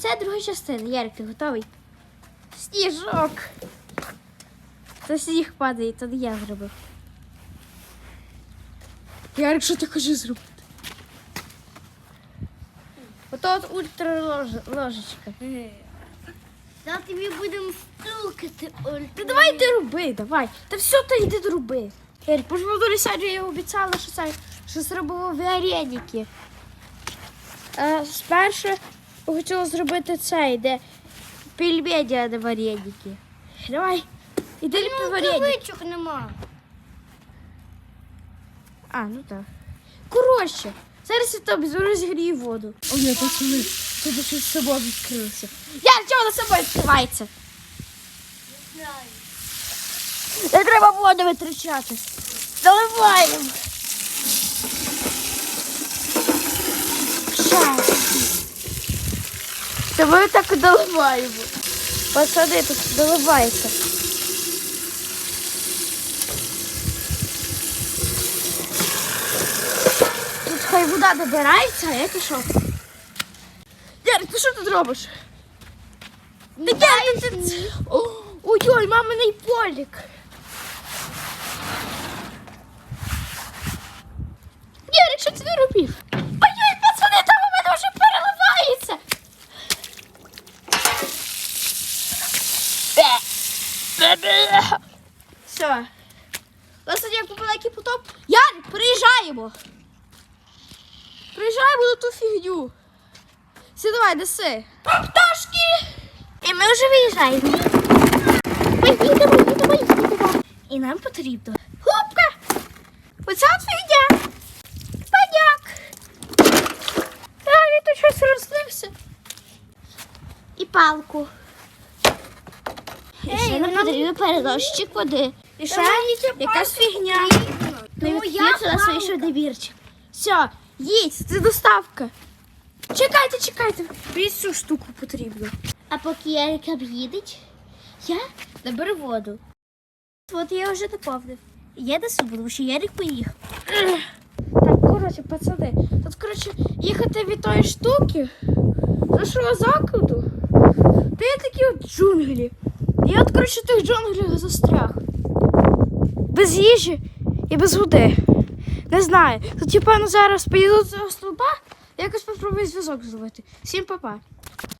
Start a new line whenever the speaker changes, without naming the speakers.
це друга частина. Ярик, ти готовий? Сніжок. Це сніг падає, то не я зробив. Ярик, що ти хочеш зробити? Ото от ультра ложечка.
Та тобі будемо стукати, Оль.
Та давай ти роби, давай. Та все, то йди роби. Ярик, бо ж Володимир Саджа я обіцяла, що це що зробимо вареники. Е, спершу хотіла зробити це, де пельмені, а не вареники. Давай, іди ліпи вареники.
Рукавичок нема.
А, ну так. Коротше, зараз я тобі розігрію воду. О, ні, пацани, тут щось собою відкрилося. Я чого на собою відкривається?
Не знаю.
Не треба воду витрачати. Заливаємо. Щас. Це ми так і доливаємо. Пацани, тут доливається. Тут хай вода добирається, а я пішов. Ярик, ти що тут робиш? Та Ярик, ти... Ой-ой, маминий полік. Ярик, що ти не робив? Ой-ой, пацани, там у мене вже переливається. Все. Ось я купила який потоп. Приїжджаємо. Приїжджаємо на ту фігню. Все, давай, неси. Пташки! І ми вже виїжджаємо. Ми їдемо, їдемо. І нам потрібно. Губка! Оця от фігня. Паняк. А, він тут щось розлився. І палку. І ще нам потрібно передощик води. І ще якась фігня. Я
я
у нас
палка.
вийшов добірчик. Все, їдь, це доставка. Чекайте, чекайте. Мені цю штуку потрібно.
А поки Ярик об'їдеть,
Я наберу воду. От я вже наповнив. Я несу, тому що Ярик поїхав. Так, коротше, пацани, тут, коротше, їхати від тої штуки, нашого закладу, то є такі от джунглі. І от, коротше, тих джунглів застряг. Без їжі і без води. Не знаю. Тут, типу, зараз поїду до цього стовпа, якось попробую зв'язок зробити. Всім па-па.